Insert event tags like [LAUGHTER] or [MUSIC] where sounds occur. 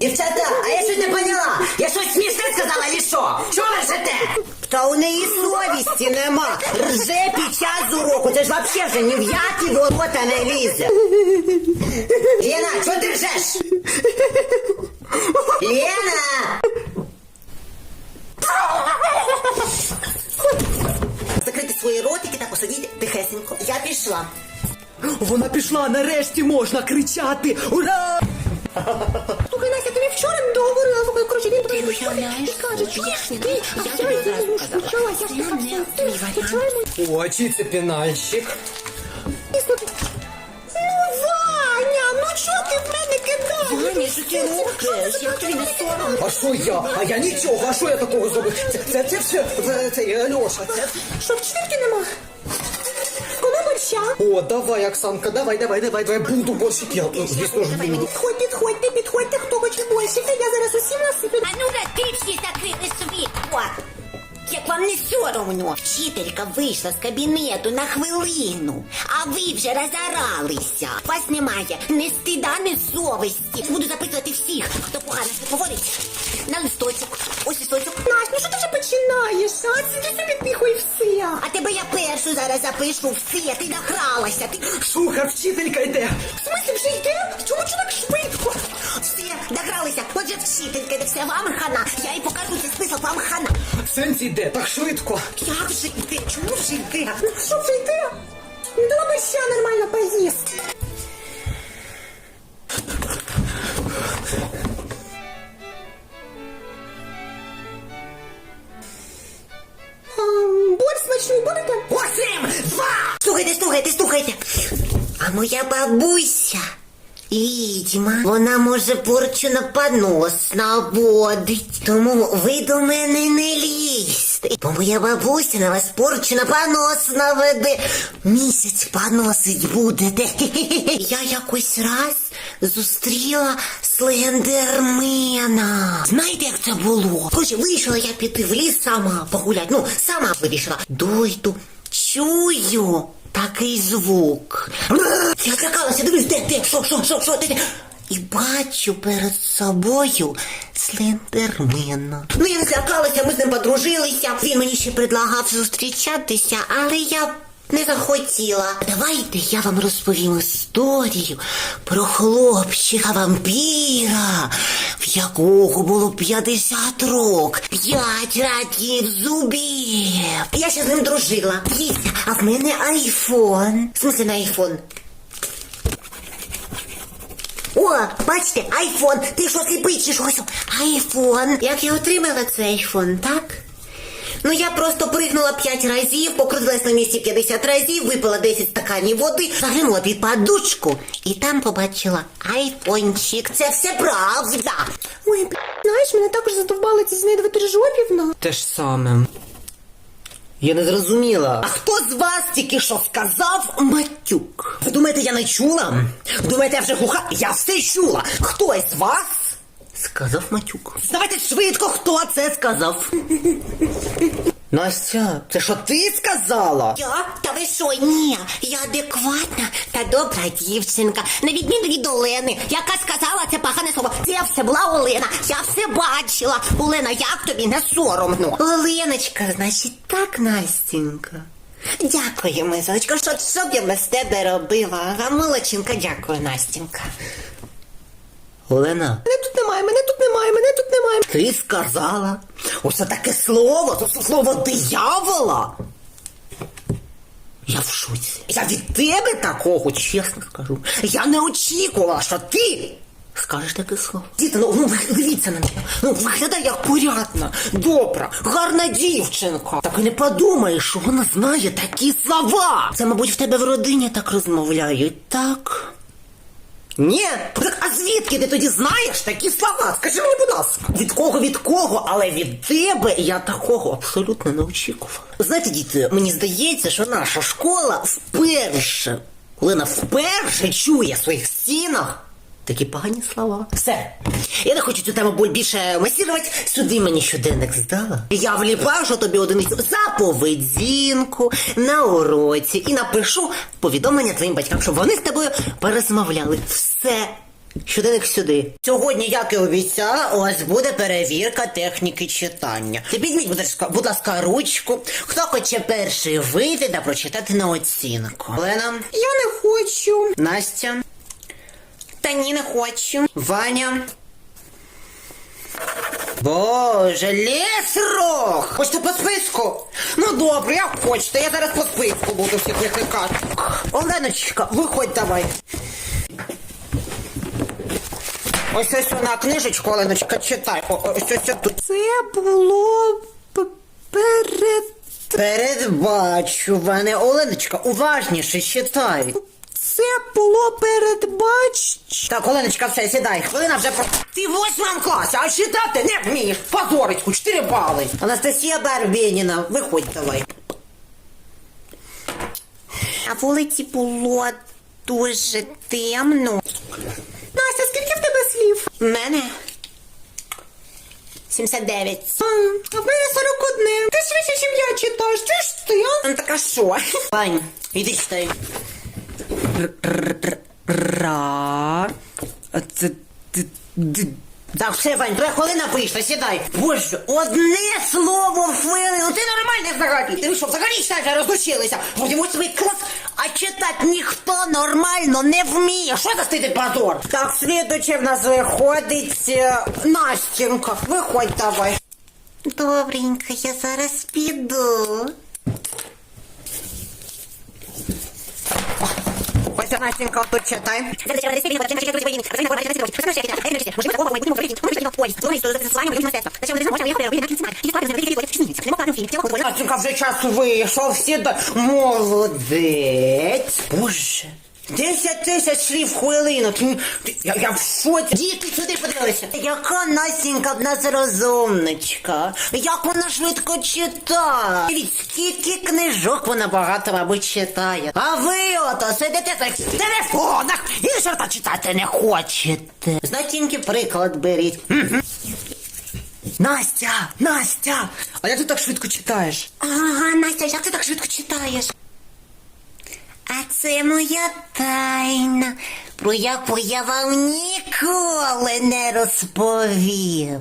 Дівчата, а я щось не поняла. Я щось смішне сказала, чи що? Чого ви ржете? Та у неї совісті нема. Рже під час уроку. Це ж вообще вже ні в які ворота не лізе. Лена, чого ти ржеш? Пішла. Вона пішла, нарешті можна кричати. Ура! Слухай, Настя, тобі вчора не договорила, слухай, коротше, він уявляєш, і каже, чуєш, ти, а тобі я почала, не ти, твій йому О, це пінальщик? Ну, Ваня, ну чого ти в мене кидаєш? Ваня, що ти робиш? Як тобі не соромно? А що я? А я нічого, а що я такого зробив? Це, це, це все, це, це Льоша, це... Що, вчительки нема? О, давай, Оксанка, давай, давай, давай, давай, буду борщик, я, ну, звісно ж, буду. Підходь, підходьте, підходьте, хто хоче борщика, я зараз усім насиплю. А ну на ти всі закрили світло. Як вам не соромно? Вчителька вийшла з кабінету на хвилину, а ви вже розоралися. Вас немає ні стида, ні совісті. Буду записувати всіх, хто погано себе поводить. На листочок. Ось листочок. Настя, ну що ти вже починаєш, а? Сиди собі. А тебе я першу зараз запишу. Все, ти награлася. Ти Слухай, вчителька йде. В смислі вже йде? Чому чи так швидко? все догралися. Отже, вчителька, де все вам хана. Я їй покажу цей список вам хана. Сенс йде, так швидко. Як же йде? Чому ж йде? Ну, Що вже йде? Не ще нормально поїсти. Слухайте. А моя бабуся. Відьма, вона може порчу на понос наводить. Тому ви до мене не лізьте. Бо моя бабуся на вас порчу на понос наведе. Місяць поносить будете. [LAUGHS] Я якось раз зустріла слендермена. Знаєте, як це було? Короче, вирішила я піти в ліс сама погуляти. Ну, сама вирішила. Дойду, чую. Такий звук. Я злякалася, дивись, де, де, що, що, що, що, де, де. І бачу перед собою слендермена. Ну, я злякалася, ми з ним подружилися. Він мені ще предлагав зустрічатися, але я не захотіла. Давайте я вам розповім історію про хлопчика вампіра, в якого було 50 рок, 5 років зубів. Я ще з ним дружила. Дивіться, а в мене айфон. В смысле на айфон? О, бачите, айфон. Ти що сліпий чи що? Айфон. Як я отримала цей айфон, так? Ну я просто пригнула 5 разів, покрутилась на місці 50 разів, випила 10 стаканів води, заглянула під подушку і там побачила айфончик. Це все правда. Ой, б**, знаєш, мене також задовбали ці знайдувати жопівна. Те ж саме. Я не зрозуміла. А хто з вас тільки що сказав матюк? Ви думаєте, я не чула? Ви думаєте, я вже глуха? Я все чула. Хто із вас? Сказав матюк. Давайте швидко, хто це сказав. Настя, це що ти сказала? Я? Та ви що, ні, я адекватна та добра дівчинка, на відміну від Олени, яка сказала це погане слово. Це все була Олена, я все бачила. Олена, як тобі не соромно? Оленочка, значить так, Настінька. Дякую, мизочко, що, що б я без тебе робила? А молодчинка, дякую, Настінька. Олена, Мене тут немає, мене тут немає, мене тут немає. Ти сказала. Оце таке слово, це слово диявола. я в шоці. Я від тебе такого, чесно скажу. Я не очікувала, що ти. Скажеш таке слово? Діти, ну, ну дивіться на мене. Ну, виглядає як порядна, добра, гарна дівчинка. Так і не подумаєш, що вона знає такі слова. Це, мабуть, в тебе в родині так розмовляють, так? Ні, так а звідки ти тоді знаєш такі слова? Скажи мені, будь ласка. Від кого, від кого, але від тебе я такого абсолютно не очікував. Знаєте, діти, мені здається, що наша школа вперше коли вона вперше чує в своїх стінах такі погані слова. Все. Я не хочу цю тему більше масірувати. Сюди мені щоденник здала. Я вліпашу тобі одиницю за поведінку на уроці і напишу повідомлення твоїм батькам, щоб вони з тобою порозмовляли. Все. Щоденник сюди. Сьогодні, як і обіцяла, у вас буде перевірка техніки читання. Ти підміть, будь ласка, будь ласка, ручку. Хто хоче перший вийти та прочитати на оцінку? Олена, Я не хочу. Настя, Та ні, не хочу. Ваня. Боже, лісрох! Хочете по списку? Ну добре, як хочете, я зараз по списку буду всіх викликати. Оленочка, виходь давай. Ось ось вона книжечку, Оленочка, читай. О, ось ось тут. Це було п- перед. Передбачуване. Оленочка, уважніше читай. Це було передбач. Так, Оленочка, все, сідай. Хвилина вже про... Ти в восьмому класі, а читати не вмієш. Позорицьку, 4 бали. Анастасія Барбєніна, виходь давай. На вулиці було дуже темно. Настя, скільки в тебе слів? В мене 79. А, в мене 41. Ти швидше, ніж я читаєш. Ти ж ти, а? Ну так а що? Вань, іди читай. Ра. Це. Так, все, Вань, твоя хвилина вийшла, сідай. Боже, одне слово в хвилину. Ти нормальний взагалі. Ти що, взагалі читати розучилися? Вроді восьмий клас, а читати ніхто нормально не вміє. Що за стидить позор? Так, слідуючи в нас виходить е, Настінка. Виходь давай. Добренько, я зараз піду. Настінка, тут читай. Настенька, вже час вышел, все молодец. Боже. Десять тисяч слів в хвилину. Я, я в шоці. Діти сюди подивилися. Яка Настенька в нас розумничка. Як вона швидко читає. Дивіться, скільки книжок вона багато, мабуть, читає. А ви ото сидите в цих телефонах і чорта читати не хочете. Знатінки приклад беріть. Настя, Настя, А як ти так швидко читаєш? Ага, Настя, як ти так швидко читаєш? Це моя тайна, про яку я вам ніколи не розповім.